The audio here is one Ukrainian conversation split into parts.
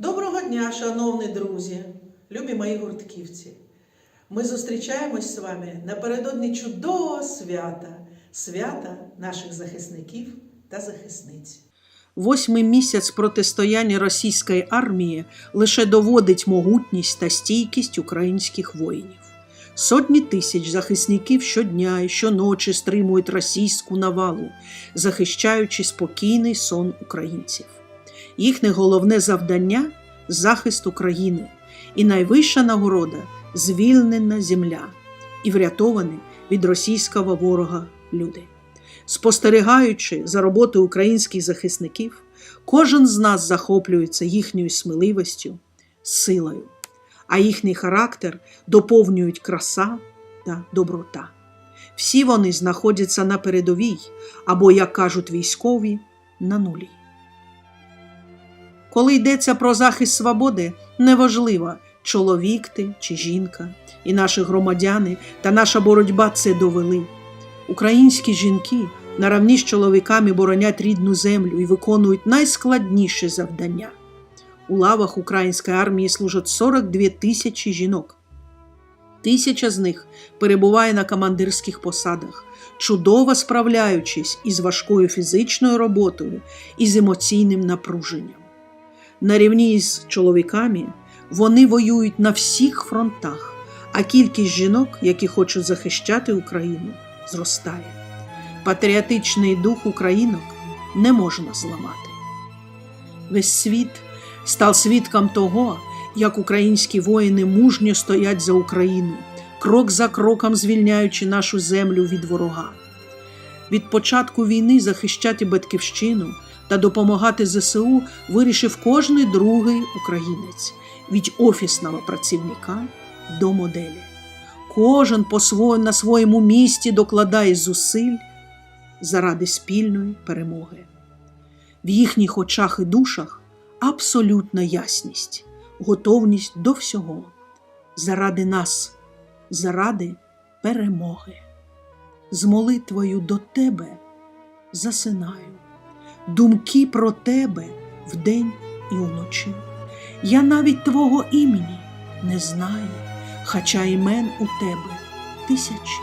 Доброго дня, шановні друзі, любі мої гуртківці. Ми зустрічаємось з вами напередодні чудового свята, свята наших захисників та захисниць. Восьмий місяць протистояння російської армії лише доводить могутність та стійкість українських воїнів. Сотні тисяч захисників щодня і щоночі стримують російську навалу, захищаючи спокійний сон українців. Їхнє головне завдання захист України, і найвища нагорода звільнена земля і врятовані від російського ворога люди. Спостерігаючи за роботою українських захисників, кожен з нас захоплюється їхньою сміливістю, силою, а їхній характер доповнюють краса та доброта. Всі вони знаходяться на передовій або, як кажуть військові, на нулі. Коли йдеться про захист свободи, неважливо, чоловік ти чи жінка, і наші громадяни та наша боротьба це довели. Українські жінки наравні з чоловіками боронять рідну землю і виконують найскладніші завдання. У лавах української армії служать 42 тисячі жінок. Тисяча з них перебуває на командирських посадах, чудово справляючись із важкою фізичною роботою і з емоційним напруженням. На рівні з чоловіками вони воюють на всіх фронтах, а кількість жінок, які хочуть захищати Україну, зростає. Патріотичний дух українок не можна зламати. Весь світ став свідком того, як українські воїни мужньо стоять за Україну, крок за кроком звільняючи нашу землю від ворога. Від початку війни захищати батьківщину та допомагати ЗСУ вирішив кожний другий українець від офісного працівника до моделі. Кожен по своє- на своєму місці докладає зусиль заради спільної перемоги. В їхніх очах і душах абсолютна ясність, готовність до всього заради нас, заради перемоги. З молитвою до тебе засинаю, думки про тебе вдень і вночі. Я навіть твого імені не знаю, хоча імен у тебе тисячі.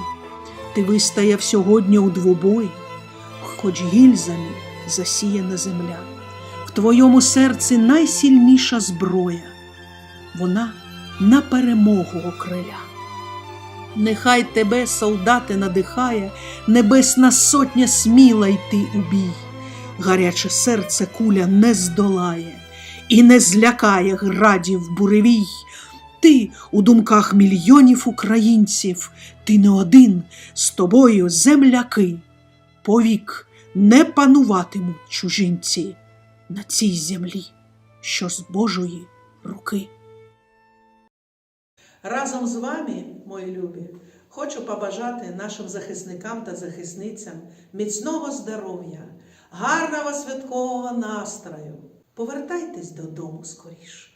Ти вистояв сьогодні у двобої, хоч гільзами засіяна земля. В твоєму серці найсильніша зброя, вона на перемогу окриля. Нехай тебе, солдати, надихає, небесна сотня сміла йти у бій. Гаряче серце куля не здолає і не злякає градів буревій. Ти у думках мільйонів українців, ти не один з тобою земляки. Повік не пануватимуть чужинці на цій землі, що з Божої руки. Разом з вами, мої любі, хочу побажати нашим захисникам та захисницям міцного здоров'я, гарного святкового настрою. Повертайтесь додому скоріше.